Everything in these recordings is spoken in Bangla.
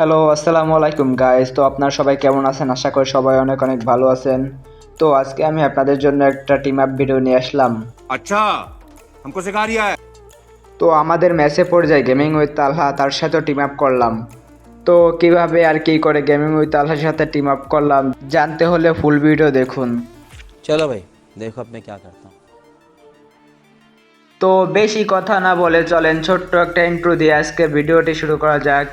হ্যালো আসসালামু আলাইকুম গাইস তো আপনারা সবাই কেমন আছেন আশা করি সবাই অনেক অনেক ভালো আছেন তো আজকে আমি আপনাদের জন্য একটা টিম আপ ভিডিও নিয়ে আসলাম अच्छा हमको सिखा रिया है তো আমাদের ম্যাচে পর্যায়ে গেমিং উইথ তালহা তার সাথেও টিম আপ করলাম তো কিভাবে আর কি করে গেমিং উইথ তালহার সাথে টিম আপ করলাম জানতে হলে ফুল ভিডিও দেখুন चलो भाई देखो अब मैं क्या करता हूँ তো বেশি কথা না বলে চলেন ছোট্ট একটা ইন্ট্রো দিয়ে আজকে ভিডিওটি শুরু করা যাক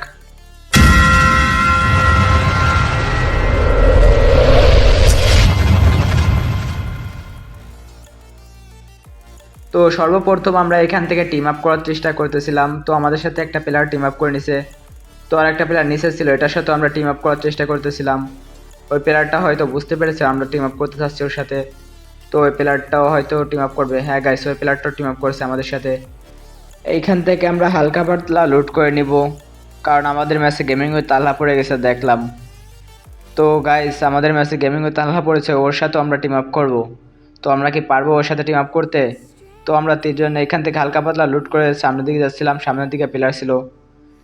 তো সর্বপ্রথম আমরা এখান থেকে টিম আপ করার চেষ্টা করতেছিলাম। তো আমাদের সাথে একটা প্লেয়ার টিম আপ করে নিছে। তো আর একটা প্লেয়ার নিচে ছিল, এটার সাথে আমরা টিম আপ করার চেষ্টা করতেছিলাম। ওই প্লেয়ারটা হয়তো বুঝতে পেরেছে আমরা টিম আপ করতে চাচ্ছি ওর সাথে। তো ওই প্লেয়ারটাও হয়তো টিম আপ করবে। হ্যাঁ গাইস ওই প্লেয়ারটাও টিম আপ করেছে আমাদের সাথে। এইখান থেকে আমরা হালকা পাতলা লুট করে নিব। কারণ আমাদের ম্যাচে গেমিং ওই তাল্লা পড়ে গেছে, দেখলাম। তো গাইস আমাদের ম্যাচে গেমিং ওই তাল্লা পড়েছে, ওর সাথেও আমরা টিম আপ করব। তো আমরা কি পারব ওর সাথে টিম আপ করতে? তো আমরা তিনজন এখান থেকে হালকা পাতলা লুট করে সামনের দিকে যাচ্ছিলাম, সামনের দিকে প্লেয়ার ছিল।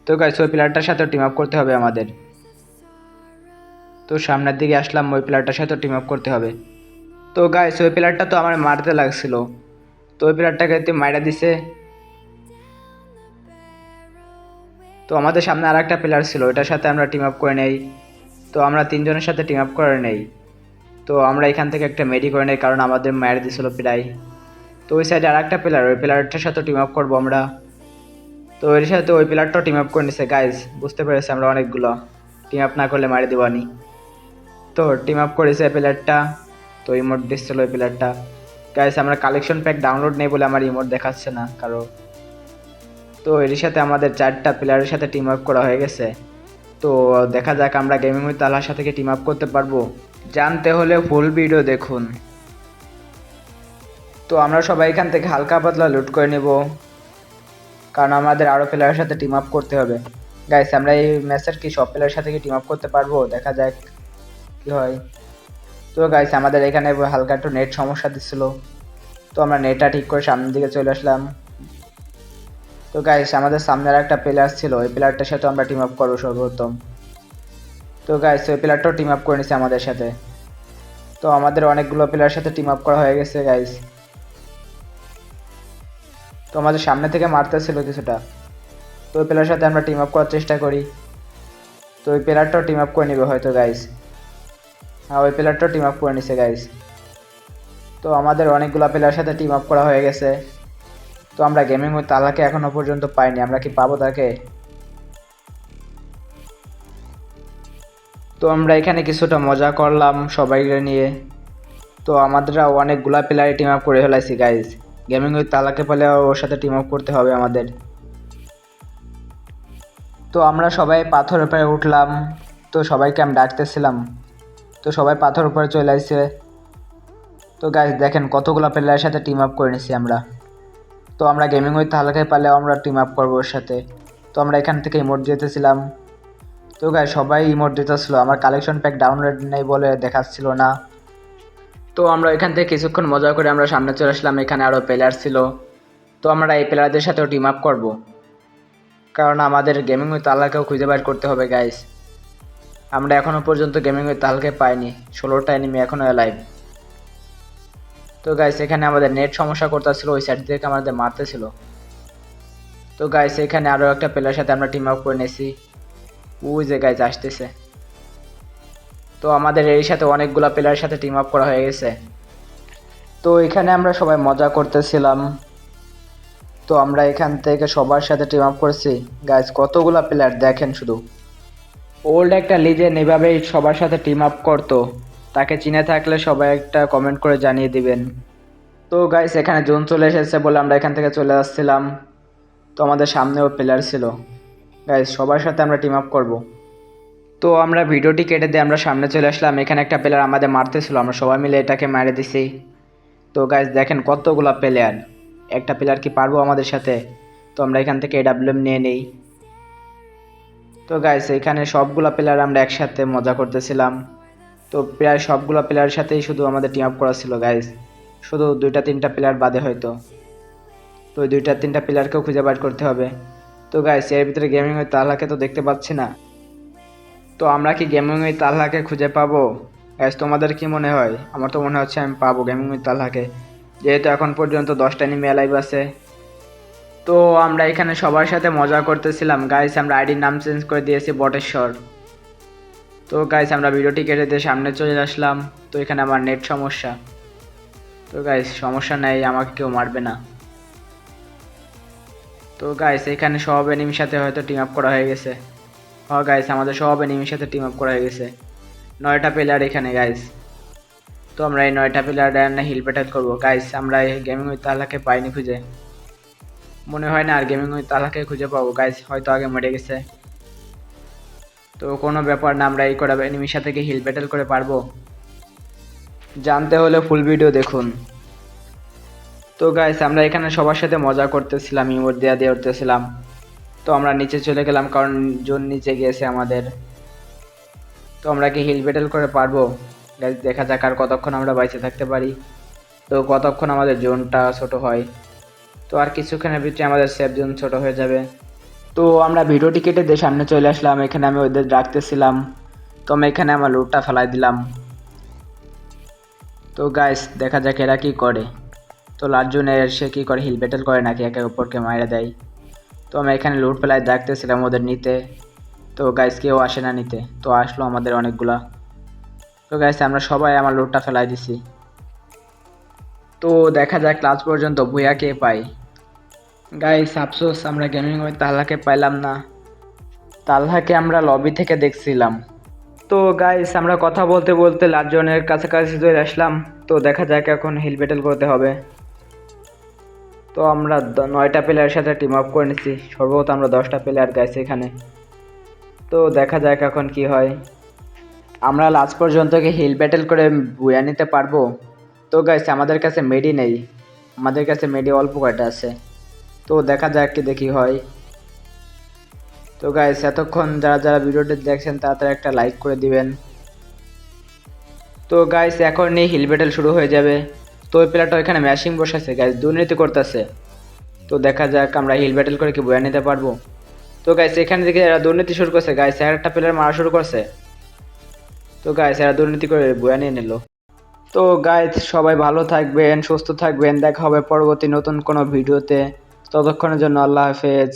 তো গাইস ওই প্লেয়ারটার সাথে টিম আপ করতে হবে আমাদের। তো সামনের দিকে আসলাম, ওই প্লেয়ারটার সাথে টিম আপ করতে হবে। তো গাইস ওই প্লেয়ারটা তো আমার মারতে লাগছিল। তো ওই প্লেয়ারটাকে তুই মাইরা দিছে। তো আমাদের সামনে আর একটা প্লেয়ার ছিল ওটার সাথে আমরা টিম আপ করে নেই। তো আমরা তিনজনের সাথে টিম আপ করে নেই। তো আমরা এখান থেকে একটা মেডি করে নেই, কারণ আমাদের মায়ের দিছিল প্রায়। তো ওই সাইডে আর একটা প্লেয়ার ওই প্লেয়ারটার সাথে টিম আপ করব আমরা। তো এর সাথে ওই প্লেয়ারটাও টিম আপ করে নিছে গাইজ বুঝতে পেরেছি আমরা অনেকগুলো। টিম আপ না করলে মারি দিবানি তো টিম আপ করেছে প্লেয়ারটা তো ইমোট দিচ্ছিল ওই প্লেয়ারটা গাইজ আমরা কালেকশন প্যাক ডাউনলোড নেই বলে আমার ইমোট দেখাচ্ছে না কারও। তো এর সাথে আমাদের চারটা প্লেয়ারের সাথে টিম আপ করা হয়ে গেছে। তো দেখা যাক আমরা গেমিং উইথ তালার সাথে কি টিম আপ করতে পারব। জানতে হলে ফুল ভিডিও দেখুন। তো আমরা সবাই এখান থেকে হালকা পাতলা লুট করে নেব। কারণ আমাদের আরও প্লেয়ারের সাথে টিম আপ করতে হবে। গাইস আমরা এই ম্যাচের কি সব প্লেয়ারের সাথে কি টিম আপ করতে পারব? দেখা যাক কি হয়। তো গাইস আমাদের এখানে হালকা একটু নেট সমস্যা দিচ্ছিল। তো আমরা নেটটা ঠিক করে সামনের দিকে চলে আসলাম। তো গাইস আমাদের সামনে আর একটা প্লেয়ার ছিল। ওই প্লেয়ারটার সাথে আমরা টিম আপ করব সর্বপ্রথম তো গাইস ওই প্লেয়ারটাও টিম আপ করে নিছে আমাদের সাথে। তো আমাদের অনেকগুলো প্লেয়ারের সাথে টিম আপ করা হয়ে গেছে গাইস তো আমাদের সামনে থেকে মারতেছিল কিছুটা। তো ওই প্লেয়ারের সাথে আমরা টিম আপ করার চেষ্টা করি। তো ওই প্লেয়ারটাও টিম আপ করে নিবে হয়তো গাইস হ্যাঁ ওই প্লেয়ারটাও টিম আপ করে নিছে গাইস তো আমাদের অনেকগুলো প্লেয়ারের সাথে টিম আপ করা হয়ে গেছে। তো আমরা গেমিং ওই তালাকে এখনও পর্যন্ত পাইনি। আমরা কি পাবো তাকে? তো আমরা এখানে কিছুটা মজা করলাম সবাইকে নিয়ে। তো আমাদের অনেকগুলা প্লেয়ার টিম আপ করে ফেলাইছি গাইজ গেমিং ওই তালাকে পেলে ওর সাথে টিম আপ করতে হবে আমাদের। তো আমরা সবাই পাথর উপরে উঠলাম। তো সবাইকে আমি ডাকতেছিলাম। তো সবাই পাথর উপরে চলে আসছে। তো গাইজ দেখেন কতগুলো প্লেয়ারের সাথে টিম আপ করে নিছি আমরা। তো আমরা গেমিং ওই তাহলে পারলে আমরা টিম আপ করব ওর সাথে। তো আমরা এখান থেকে ইমোট যেতেছিলাম তো গাই সবাই ইমোট দিতেছিল। আমার কালেকশন প্যাক ডাউনলোড নেই বলে দেখাচ্ছিল না। তো আমরা এখান থেকে কিছুক্ষণ মজা করে আমরা সামনে চলে আসলাম, এখানে আরও প্লেয়ার ছিল। তো আমরা এই প্লেয়ারদের সাথেও টিম আপ করব। কারণ আমাদের গেমিং ওই তালাকেও খুঁজে বের করতে হবে গাইস আমরা এখনও পর্যন্ত গেমিং ওই তালকে পাইনি। ষোলোটা এনিমি এখনও লাইভ তো গাইস এখানে আমাদের নেট সমস্যা করতেছিল, ওই সাইড থেকে আমাদের মারতেছিল। তো গাইস এখানে আরও একটা প্লেয়ার সাথে আমরা টিম আপ করে নিয়েছি। ওই যে গাইস আসতেছে। তো আমাদের এর সাথে অনেকগুলো প্লেয়ারের সাথে টিম আপ করা হয়ে গেছে। তো এখানে আমরা সবাই মজা করতেছিলাম। তো আমরা এখান থেকে সবার সাথে টিম আপ করেছি। গাইস কতগুলো প্লেয়ার দেখেন শুধু। ওল্ড একটা লিজেন্ড এভাবেই সবার সাথে টিম আপ করতো। তাকে চিনে থাকলে সবাই একটা কমেন্ট করে জানিয়ে দিবেন। তো গাইস এখানে জোন চলে এসেছে বলে আমরা এখান থেকে চলে আসছিলাম। তো আমাদের সামনেও প্লেয়ার ছিল। গাইস সবার সাথে আমরা টিম আপ করব। তো আমরা ভিডিওটি কেটে দিয়ে আমরা সামনে চলে আসলাম। এখানে একটা প্লেয়ার আমাদের মারতেছিল, আমরা সবাই মিলে এটাকে মারে দিছি। তো গাইস দেখেন কতগুলা প্লেয়ার একটা প্লেয়ার কি পারব আমাদের সাথে? তো আমরা এখান থেকে এডাব্লিউএম নিয়ে নেই। তো গাইস এখানে সবগুলো প্লেয়ার আমরা একসাথে মজা করতেছিলাম। তো প্রায় সবগুলো প্লেয়ারের সাথেই শুধু আমাদের টিম আপ করা ছিল গাইজ শুধু দুইটা, তিনটা প্লেয়ার বাদে হয়তো। তো ওই দুইটা, তিনটা প্লেয়ারকেও খুঁজে বার করতে হবে। তো গাইস এর ভিতরে গেমিং হয় তাহলে তো দেখতে পাচ্ছি না। তো আমরা কি গেমিং উইথ তালহাকে খুঁজে পাবো? গ্যাস তোমাদের কি মনে হয়? আমার তো মনে হচ্ছে আমি পাবো গেমিং উইথ তালহাকে। যেহেতু এখন পর্যন্ত দশটা এনিমি লাইভ আছে। তো আমরা এখানে সবার সাথে মজা করতেছিলাম। গাইস আমরা আইডির নাম চেঞ্জ করে দিয়েছি বটেশ্বর। তো গাইস আমরা ভিডিওটি কেটে দিয়ে সামনে চলে আসলাম। তো এখানে আমার নেট সমস্যা। তো গাইস সমস্যা নেই, আমাকে কেউ মারবে না। তো গাইস এখানে সব এনিমির সাথে হয়তো টিম আপ করা হয়ে গেছে। হ গাইস আমাদের সব এনিমির সাথে টিম আপ করা হয়ে গেছে। নয়টা প্লেয়ার এখানে গাইস তো আমরা এই নয়টা প্লেয়ার হিল ব্যাটেল করব। গাইস আমরা এই গেমিং উইথ তালাকে পাইনি খুঁজে। মনে হয় না আর গেমিং উইথ তালাকে খুঁজে পাবো গাইস হয়তো আগে মরে গেছে। তো কোনো ব্যাপার না, আমরা এই করা এনিমির সাথে কি হিল ব্যাটেল করে পারব। জানতে হলে ফুল ভিডিও দেখুন। তো গাইস আমরা এখানে সবার সাথে মজা করতেছিলাম, ইমোট দেওয়া দিয়ে উঠতেছিলাম। তো আমরা নিচে চলে গেলাম, কারণ জোন নিচে গিয়েছে আমাদের। তো আমরা কি হিল বেটেল করে পারব? দেখা যাক আর কতক্ষণ আমরা বাইচে থাকতে পারি। তো কতক্ষণ আমাদের জোনটা ছোট হয়। তো আর কিছুক্ষণের ভিতরে আমাদের সেফ জোন ছোট হয়ে যাবে। তো আমরা ভিডিওটি কেটে দিয়ে সামনে চলে আসলাম। এখানে আমি ওদের রাখতেছিলাম তো আমি এখানে আমার লুটটা ফেলাই দিলাম। তো গাইস দেখা যাক এরা কী করে। তো লার্জুনের সে কী করে হিল ব্যাটেল করে নাকি একে অপরকে মাইরা দেয়। তো আমি এখানে লুট ফেলাই দেখতেছিলাম ওদের নিতে। তো গাইস কেউ আসে না নিতে। তো আসলো আমাদের অনেকগুলা। তো গাইস আমরা সবাই আমার লুটটা ফেলাই দিছি। তো দেখা যাক ক্লাস পর্যন্ত ভুয়া কে পাই। গাইস আফসোস, আমরা গেমিং ওই তালহাকে পাইলাম না। তালহাকে আমরা লবি থেকে দেখছিলাম। তো গাইস আমরা কথা বলতে বলতে লার্জনের কাছাকাছি চলে আসলাম। তো দেখা যাক এখন হিল ব্যাটেল করতে হবে। তো আমরা নয়টা প্লেয়ারের সাথে টিম আপ করে নিচ্ছি। সর্বত আমরা দশটা প্লেয়ার গাইছি এখানে। তো দেখা যাক এখন কি হয়। আমরা লাস্ট পর্যন্ত কি হিল ব্যাটেল করে বুয়া নিতে পারব? তো গাইছে আমাদের কাছে মেডি নেই। আমাদের কাছে মেডি অল্প কয়টা আছে। তো দেখা যাক কি দেখি হয়। তো গাইস এতক্ষণ যারা যারা ভিডিওটি দেখছেন তাড়াতাড়ি একটা লাইক করে দিবেন। তো গাইস এখন এখনই হিল ব্যাটেল শুরু হয়ে যাবে। তো ওই প্লেয়ারটা এখানে ম্যাশিং বসেছে গাইস দুর্নীতি করতেছে। তো দেখা যাক আমরা হিল ব্যাটেল করে কি বয়ে নিতে পারব। তো গাইস এখানে দেখে এরা দুর্নীতি শুরু করছে। গাইস একটা প্লেয়ার মারা শুরু করছে। তো গাইস এরা দুর্নীতি করে বয়া নিয়ে নিল। তো গাইস সবাই ভালো থাকবেন, সুস্থ থাকবেন। দেখা হবে পরবর্তী নতুন কোনো ভিডিওতে। ততক্ষণের জন্য আল্লাহ হাফেজ।